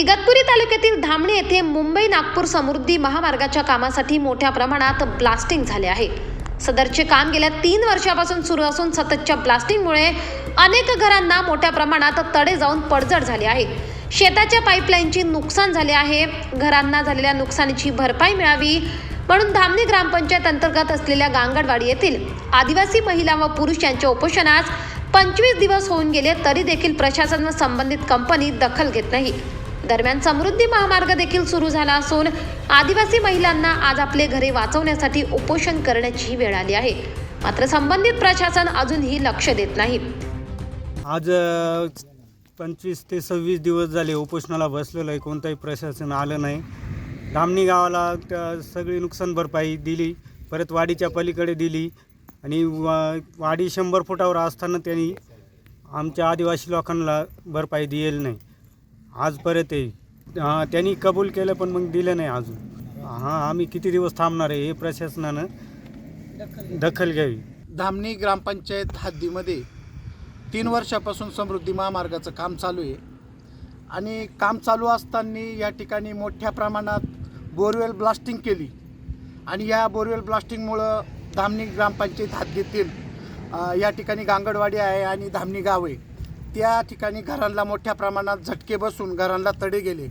इगतपुरी तालुक्यातील धामणे येथे मुंबई नागपूर समृद्धी महामार्गाच्या कामासाठी मोठ्या प्रमाणात ब्लास्टिंग झाले आहे. सदरचे काम गेल्या तीन वर्षापासून सुरू असून सततच्या ब्लास्टिंगमुळे अनेक घरांना मोठ्या प्रमाणात तडे जाऊन पडझड झाली आहे. शेताच्या पाईपलाईनची नुकसान झाले आहे. घरांना झालेल्या नुकसानीची भरपाई मिळावी म्हणून धामणी ग्रामपंचायत अंतर्गत असलेल्या गांगडवाडी येथील आदिवासी महिला व पुरुष यांच्या उपोषणास पंचवीस दिवस होऊन गेले तरी देखील प्रशासन व संबंधित कंपनी दखल घेत नाही. दरम्यान समृद्धी महामार्ग देखील सुरू झाला असून आदिवासी महिलांना आज आपले घरे वाचवण्यासाठी उपोषण करण्याची वेळ आली आहे. मात्र संबंधित प्रशासन अजूनही लक्ष देत नाही. आज पंचवीस ते सव्वीस दिवस झाले उपोषणाला बसलेलं आहे. कोणताही प्रशासन आलं नाही. धामणी गावाला सगळी नुकसान भरपाई दिली. परत वाडीच्या पलीकडे दिली. आणि वा वाडी शंभर फुटावर असताना त्यांनी आमच्या आदिवासी लोकांना भरपाई दिलेली नाही. आज आजपर्यंत हां. त्यांनी कबूल केलं पण मग दिलं नाही अजून. हां आम्ही किती दिवस थांबणार आहे हे प्रशासनानं दखल घ्यावी. धामणी ग्रामपंचायत हद्दीमध्ये तीन वर्षापासून समृद्धी महामार्गाचं काम चालू आहे. आणि काम चालू असताना या ठिकाणी मोठ्या प्रमाणात बोरवेल ब्लास्टिंग केली. आणि या बोरवेल ब्लास्टिंगमुळं धामणी ग्रामपंचायत हद्दीतील या ठिकाणी गांगडवाडी आहे आणि धामणी गाव आहे. त्या ठिकाणी घरांना मोठ्या प्रमाणात झटके बसून घरांना तडे गेले.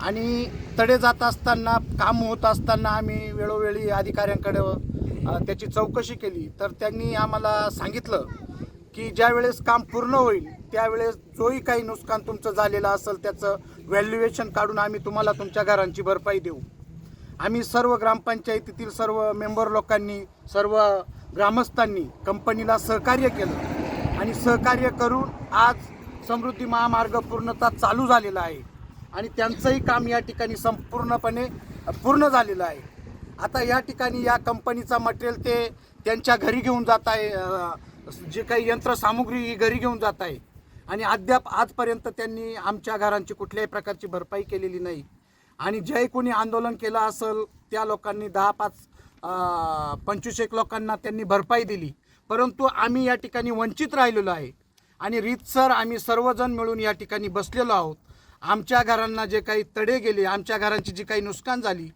आणि तडे जात असताना काम होत असताना आम्ही वेळोवेळी अधिकाऱ्यांकडे त्याची चौकशी केली. तर त्यांनी आम्हाला सांगितलं की ज्या वेळेस काम पूर्ण होईल त्यावेळेस जोही काही नुकसान तुमचं झालेलं असेल त्याचं व्हॅल्युएशन काढून आम्ही तुम्हाला तुमच्या घरांची भरपाई देऊ. आम्ही सर्व ग्रामपंचायतीतील सर्व मेंबर लोकांनी सर्व ग्रामस्थांनी कंपनीला सहकार्य केलं. आणि सहकार्य करून आज समृद्धी महामार्ग पूर्णतः चालू झालेला आहे. आणि त्यांचंही काम या ठिकाणी संपूर्णपणे पूर्ण झालेलं आहे. आता या ठिकाणी या कंपनीचा मटेरियल ते त्यांच्या घरी घेऊन जात आहे जे काही यंत्रसामुग्री ही घरी घेऊन जात आहे. आणि अद्याप आजपर्यंत त्यांनी आमच्या घरांची कुठल्याही प्रकारची भरपाई केलेली नाही. आणि जे कोणी आंदोलन केलं असेल त्या लोकांनी दहा पाच पंचवीस एक लोकांना त्यांनी भरपाई दिली. परंतु आम्ही या ठिकाणी वंचित राहिलेलो आहे. आणि रीतसर आम्ही सर्वजण मिळून या ठिकाणी बसलेलो आहोत. आमच्या घरांना जे काही तडे गेले आमच्या घरांची जी काही नुकसान झाली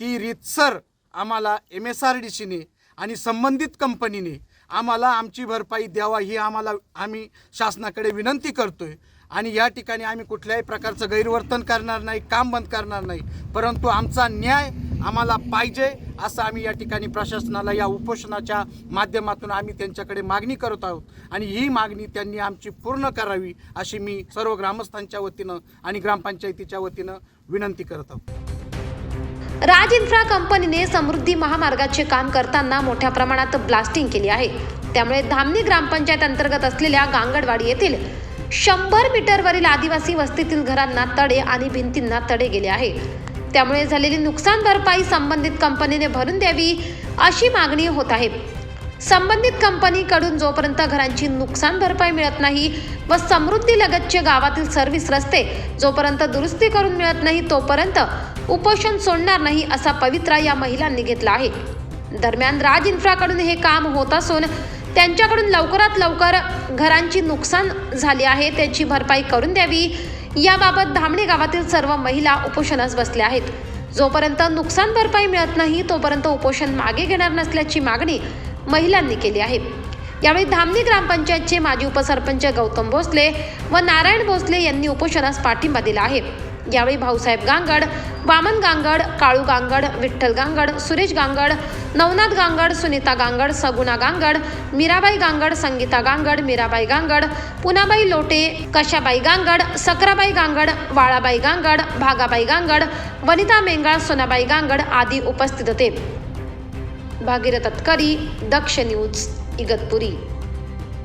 ती रीतसर आम्हाला एम एस आर डी सीने आणि संबंधित कंपनीने आम्हाला आमची भरपाई द्यावा ही आम्हाला आम्ही शासनाकडे विनंती करतोय. आणि या ठिकाणी आम्ही कुठल्याही प्रकारचं गैरवर्तन करणार नाही काम बंद करणार नाही. परंतु आमचा न्याय आम्हाला पाहिजे असं आम्ही या ठिकाणी प्रशासनाला या उपोषणाच्या माध्यमातून आम्ही त्यांच्याकडे मागणी करत आहोत. आणि ही मागणी त्यांनी आमची पूर्ण करावी अशी मी सर्व ग्रामस्थांच्या वतीनं आणि ग्रामपंचायतीच्या वतीनं विनंती करत आहोत. राज इन्फ्रा कंपनीने समृद्धी महामार्गाचे काम करताना मोठ्या प्रमाणात ब्लास्टिंग केली आहे. त्यामुळे धामणी ग्रामपंचायत अंतर्गत असलेल्या गांगडवाडी येथील शंभर मीटरवरील आदिवासी वस्तीतील घरांना तडे आणि भिंतींना तडे गेले आहे. त्यामुळे झालेली नुकसान भरपाई संबंधित कंपनीने भरून द्यावी अशी मागणी होत आहे. संबंधित कंपनीकडून जोपर्यंत घरांची नुकसान भरपाई मिळत नाही व समृद्धी लगतचे गावातील सर्व्हिस रस्ते जोपर्यंत दुरुस्ती करून मिळत नाही तोपर्यंत उपोषण सोडणार नाही असा पवित्रा या महिलांनी घेतला आहे. दरम्यान राज इन्फ्राकडून हे काम होत असून त्यांच्याकडून लवकरात लवकर घरांची नुकसान झाली आहे त्याची भरपाई करून द्यावी याबाबत धामणे गावातील सर्व महिला उपोषणास बसल्या आहेत. जोपर्यंत नुकसान भरपाई मिळत नाही तोपर्यंत उपोषण मागे घेणार नसल्याची मागणी महिलांनी केली आहे. यावेळी धामणी ग्रामपंचायतचे माजी उपसरपंच गौतम भोसले व नारायण भोसले यांनी उपोषणास पाठिंबा दिला आहे. यावेळी भाऊसाहेब गांगड वामन गांगड काळू गांगड विठ्ठल गांगड सुरेश गांगड नवनाथ गांगड सुनीता गांगड सगुणा गांगड मीराबाई गांगड संगीता गांगड मीराबाई गांगड पुनाबाई लोटे कशाबाई गांगड सकराबाई गांगड वाळाबाई गांगड भागाबाई गांगड वनिता मेंगाळ सोनाबाई गांगड आदी उपस्थित होते. भागीरथ तत्करी दक्ष न्यूज इगतपुरी.